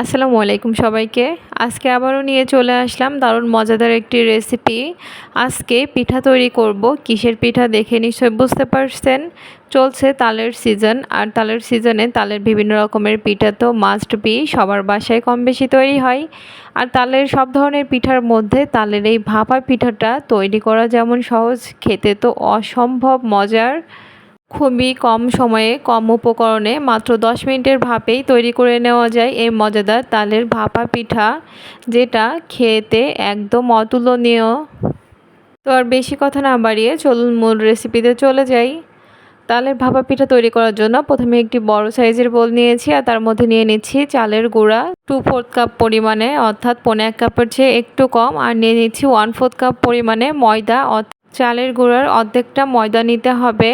আসসালামু আলাইকুম সবাইকে। আজকে আবারও নিয়ে চলে আসলাম দারুণ মজাদার একটি রেসিপি আজকে পিঠা তৈরি করব। কিসের পিঠা দেখে নিশ্চয় বুঝতে পারছেন। চলছে তালের সিজন আর তালের সিজনে তালের বিভিন্ন রকমের পিঠা তো মাস্ট বি সবার বাসায় কম বেশি তৈরি হয়। আর তালের সব ধরনের পিঠার মধ্যে তালের এই ভাপা পিঠাটা তৈরি করা যেমন সহজ, খেতে তো অসম্ভব মজার। খুবই কম সময়ে, কম উপকরণে মাত্র দশ মিনিটের ভাপেই তৈরি করে নেওয়া যায় এই মজাদার তালের ভাপা পিঠা, যেটা খেতে একদম অতুলনীয়। তো আর বেশি কথা না বাড়িয়ে চলুন মূল রেসিপিতে চলে যাই। তালের ভাপা পিঠা তৈরি করার জন্য প্রথমে একটি বড় সাইজের বোল নিয়েছি আর তার মধ্যে নিয়ে নিচ্ছি চালের গুঁড়া টু ফোর্থ কাপ পরিমাণে, অর্থাৎ পনেরো এক কাপের চেয়ে একটু কম, আর নিয়ে নিচ্ছি ওয়ান ফোর্থ কাপ পরিমাণে ময়দা চালের গুঁড়ার অর্ধেকটা ময়দা নিতে হবে।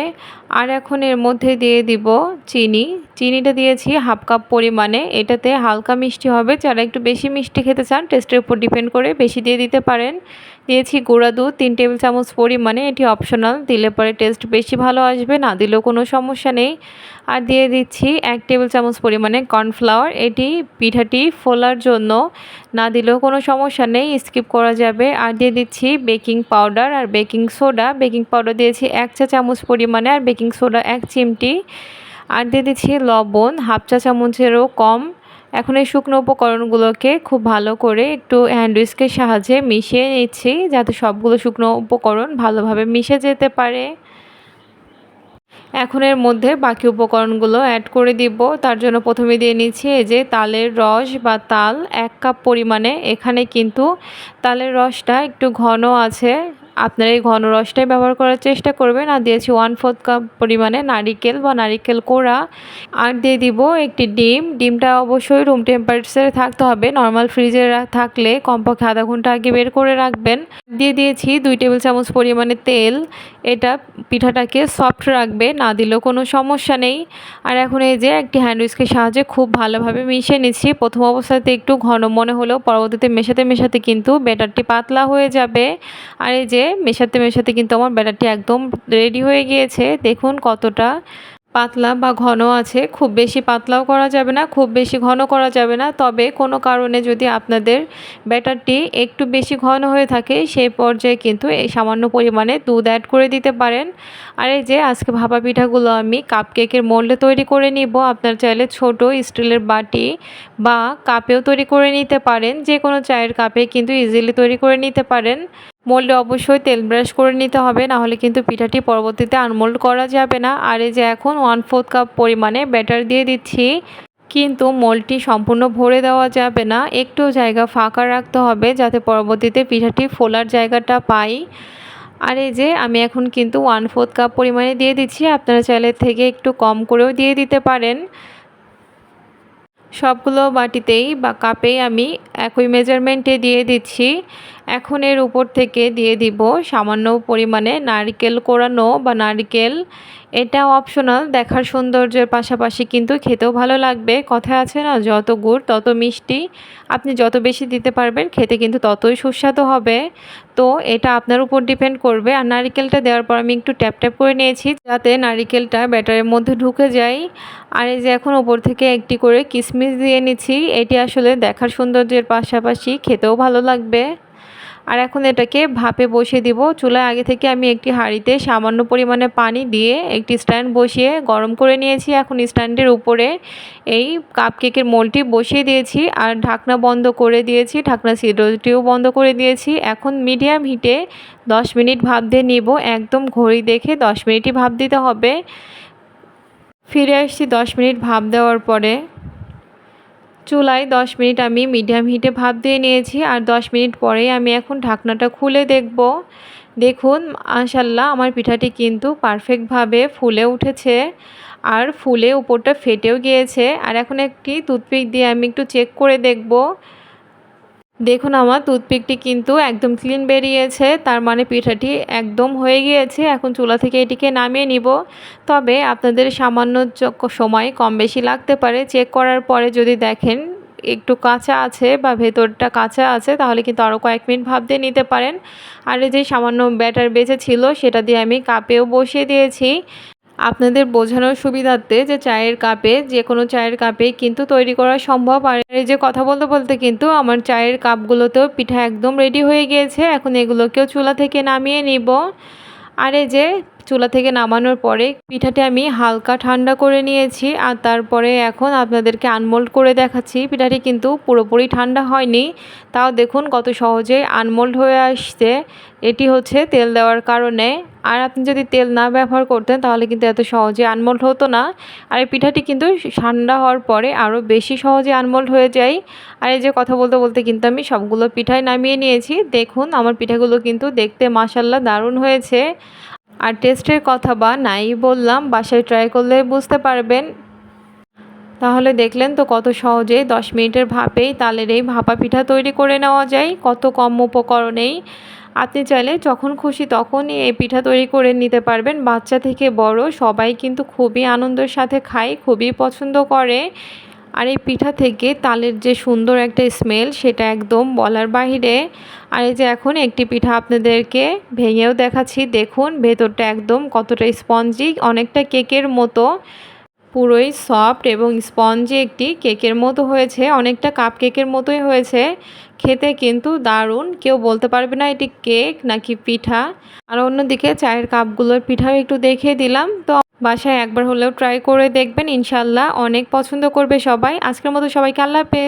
আর এখন এর মধ্যে দিয়ে দিব চিনি। চিনিটা দিয়েছি হাফ কাপ পরিমাণে। এটাতে হালকা মিষ্টি হবে। যারা একটু বেশি মিষ্টি খেতে চান, টেস্টের উপর ডিপেন্ড করে বেশি দিয়ে দিতে পারেন। দিয়েছি গুঁড়া দুধ, তিন টেবিল চামচ পরিমাণে। এটি অপশনাল। দিলে পরে টেস্ট বেশি ভালো আসবে, না দিলেও কোনো সমস্যা নেই। আর দিয়ে দিচ্ছি এক টেবিল চামচ পরিমাণে কর্নফ্লাওয়ার। এটি পিঠাটি ফোলার জন্য, না দিলেও কোনো সমস্যা নেই, স্কিপ করা যাবে। আর দিয়ে দিচ্ছি বেকিং পাউডার। আর বেকিং সোডা। বেকিং পাউডার দিয়েছি এক চা চামচ পরিমাণে। আর বেকিং সোডা এক চিমটি আর দিয়ে দিচ্ছি লবণ, হাফ চা চামচেরও কম। এখন এই শুকনো উপকরণগুলোকে খুব ভালো করে একটু হ্যান্ড উইস্কের সাহায্যে মিশিয়ে নিচ্ছি যাতে সবগুলো শুকনো উপকরণ ভালোভাবে মিশে যেতে পারে। এখন এর মধ্যে বাকি উপকরণগুলো অ্যাড করে দিব। তার জন্য প্রথমে দিয়ে নিচ্ছি এই যে তালের রস বা তাল এক কাপ পরিমাণে। এখানে কিন্তু তালের রসটা একটু ঘন আছে। আপনারা এই ঘন রসটাই ব্যবহার করার চেষ্টা করবেন। আর দিয়েছি ওয়ান ফোর্থ কাপ পরিমাণে নারিকেল বা নারিকেল কোড়া। আর দিয়ে দিব একটি ডিম। ডিমটা অবশ্যই রুম টেম্পারেচারে থাকতে হবে। নর্মাল ফ্রিজে থাকলে কমপক্ষে আধা ঘণ্টা আগে বের করে রাখবেন। দিয়ে দিয়েছি দুই টেবিল চামচ পরিমাণে তেল। এটা পিঠাটাকে সফট রাখবে, না দিলেও কোনো সমস্যা নেই। আর এখন এই যে একটি হ্যান্ড উইস্কের সাহায্যে খুব ভালোভাবে মিশিয়ে নিচ্ছি। প্রথম অবস্থাতে একটু ঘন মনে হলেও পরবর্তীতে মেশাতে মেশাতে কিন্তু ব্যাটারটি পাতলা হয়ে যাবে। আর এই যে মেশাতে মেশাতে কিন্তু আমার ব্যাটারটি একদম রেডি হয়ে গিয়েছে। দেখুন কতটা পাতলা বা ঘন আছে। খুব বেশি পাতলাও করা যাবে না, খুব বেশি ঘন করা যাবে না। তবে কোনো কারণে যদি আপনাদের ব্যাটারটি একটু বেশি ঘন হয়ে থাকে সেই পর্যায়ে কিন্তু এই সামান্য পরিমাণে দুধ অ্যাড করে দিতে পারেন। আর এই যে আজকে ভাপা পিঠাগুলো আমি কাপ কেকের মোল্ডে তৈরি করে নিব। আপনার চাইলে ছোট স্টিলের বাটি বা কাপেও তৈরি করে নিতে পারেন। যে কোনো চায়ের কাপে কিন্তু ইজিলি তৈরি করে নিতে পারেন। মোল্ডে অবশ্যই তেল ব্রাশ করে নিতে হবে, নাহলে কিন্তু পিঠাটি পরবর্তীতে আনমোল্ড করা যাবে না। আর এই যে এখন ওয়ান ফোর্থ কাপ পরিমাণে ব্যাটার দিয়ে দিচ্ছি, কিন্তু মোলটি সম্পূর্ণ ভরে দেওয়া যাবে না। একটু জায়গা ফাঁকা রাখতে হবে যাতে পরবর্তীতে পিঠাটি ফোলার জায়গাটা পাই। আর এই যে আমি এখন কিন্তু ওয়ান ফোর্থ কাপ পরিমাণে দিয়ে দিচ্ছি, আপনারা চাইলে থেকে একটু কম করেও দিয়ে দিতে পারেন। সবগুলো বাটিতেই বা কাপেই আমি একই মেজারমেন্টে দিয়ে দিচ্ছি। এখন এর উপর থেকে দিয়ে দিব সামান্য পরিমাণে নারকেল কোরানো বা নারকেল। এটা অপশনাল দেখার সৌন্দর্যের পাশাপাশি কিন্তু খেতেও ভালো লাগবে। কথা আছে না, যত গুড়, তত মিষ্টি। আপনি যত বেশি দিতে পারবেন, খেতে কিন্তু ততই সুস্বাদু হবে। তো এটা আপনার উপর ডিপেন্ড করবে। আর নারিকেলটা দেওয়ার পর আমি একটু ট্যাপ ট্যাপ করে নিয়েছি, যাতে নারিকেলটা ব্যাটারের মধ্যে ঢুকে যায়। আর এই যে এখন ওপর থেকে একটি করে কিশমিশ দিয়ে নিচ্ছি, এটি আসলে দেখার সৌন্দর্যের পাশাপাশি খেতেও ভালো লাগবে। আর এখন এটাকে ভাপে বসিয়ে দিব। চুলায় আগে থেকে আমি একটি হাঁড়িতে সামান্য পরিমাণে পানি দিয়ে একটি স্ট্যান্ড বসিয়ে গরম করে নিয়েছি। এখন স্ট্যান্ডের উপরে এই কাপ কেকের মোলটি বসিয়ে দিয়েছি আর ঢাকনা বন্ধ করে দিয়েছি, ঢাকনা সিডোটিও বন্ধ করে দিয়েছি। এখন মিডিয়াম হিটে দশ মিনিট ভাপ দিয়ে নিব, একদম ঘড়ি দেখে দশ মিনিটই ভাপ দিতে হবে। ফিরে আসছি দশ মিনিট ভাপ দেওয়ার পরে। চুলায় দশ মিনিট আমি মিডিয়াম হিটে ভাপ দিয়ে নিয়েছি আর দশ মিনিট পরেই আমি এখন ঢাকনাটা খুলে দেখব। দেখুন আশাল্লাহ আমার পিঠাটি কিন্তু পারফেক্টভাবে ফুলে উঠেছে আর ফুলে উপরটা ফেটেও গিয়েছে। আর এখন একটি টুথপিক দিয়ে আমি একটু চেক করে দেখব। দেখুন আমার টুথপিকটি কিন্তু একদম ক্লিন বেরিয়েছে, তার মানে পিঠাটি একদম হয়ে গিয়েছে। এখন চুলা থেকে এটিকে নামিয়ে নিব। তবে আপনাদের সামান্য সময় কম বেশি লাগতে পারে। চেক করার পরে যদি দেখেন একটু কাঁচা আছে বা ভেতরটা কাঁচা আছে, তাহলে কিন্তু আরও কয়েক মিনিট ভাব দিয়ে নিতে পারেন। আর যে সামান্য ব্যাটার বেঁচে ছিল, সেটা দিয়ে আমি কাপেও বসিয়ে দিয়েছি। আপনাদের বোঝানোর সুবিধার্থে যে চায়ের কাপে, যে কোনো চায়ের কাপে কিন্তু তৈরি করা সম্ভব। আর এই যে কথা বলতে বলতে কিন্তু আমার চায়ের কাপগুলোতেও পিঠা একদম রেডি হয়ে গিয়েছে। এখন এগুলোকেও চুলা থেকে নামিয়ে নিব। আর এই যে চুলা থেকে নামানোর পরে পিঠাটি আমি হালকা ঠান্ডা করে নিয়েছি আর তারপরে এখন আপনাদেরকে আনমোল্ড করে দেখাচ্ছি। পিঠাটি কিন্তু পুরোপুরি ঠান্ডা হয়নি। তাও দেখুন কত সহজে আনমোল্ড হয়ে আসছে। এটি হচ্ছে তেল দেওয়ার কারণে। আর আপনি যদি তেল না ব্যবহার করতেন তাহলে কিন্তু এত সহজে আনমোল্ড হতো না। আর এই পিঠাটি কিন্তু ঠান্ডা হওয়ার পরে আরও বেশি সহজে আনমোল্ড হয়ে যায়। আর এই যে কথা বলতে বলতে কিন্তু আমি সবগুলো পিঠাই নামিয়ে নিয়েছি। দেখুন আমার পিঠাগুলো কিন্তু দেখতে মাসাল্লাহ দারুণ হয়েছে। আর টেস্টের কথা বা নাই বললাম, বাসায় ট্রাই করলে বুঝতে পারবেন। তাহলে দেখলেন তো কত সহজে দশ মিনিটের ভাপেই তালের এই ভাপা পিঠা তৈরি করে নেওয়া যায়, কত কম উপকরণেই। আপনি চাইলে যখন খুশি তখনই এই পিঠা তৈরি করে নিতে পারবেন। বাচ্চা থেকে বড় সবাই কিন্তু খুবই আনন্দের সাথে খায়, খুবই পছন্দ করে। আর এই পিঠা থেকে তালের যে সুন্দর একটা স্মেল সেটা একদম বলার বাহিরে। আর এই যে এখন একটি পিঠা আপনাদেরকে ভেঙেও দেখাচ্ছি, দেখুন ভেতরটা একদম কতটা স্পঞ্জি অনেকটা কেকের মতো। পুরোই সফট এবং স্পঞ্জি একটি কেকের মতো হয়েছে, অনেকটা কাপ কেকের মতোই হয়েছে। খেতে কিন্তু দারুণ। কেউ বলতে পারবে না এটি কেক নাকি পিঠা। আর অন্যদিকে চায়ের কাপগুলোর পিঠাও একটু দেখিয়ে দিলাম। তো বাসায় একবার হলেও ট্রাই করে দেখবেন ইনশাল্লাহ অনেক পছন্দ করবে সবাই। আজকের মতো সবাইকে আল্লাহ হাফেজ।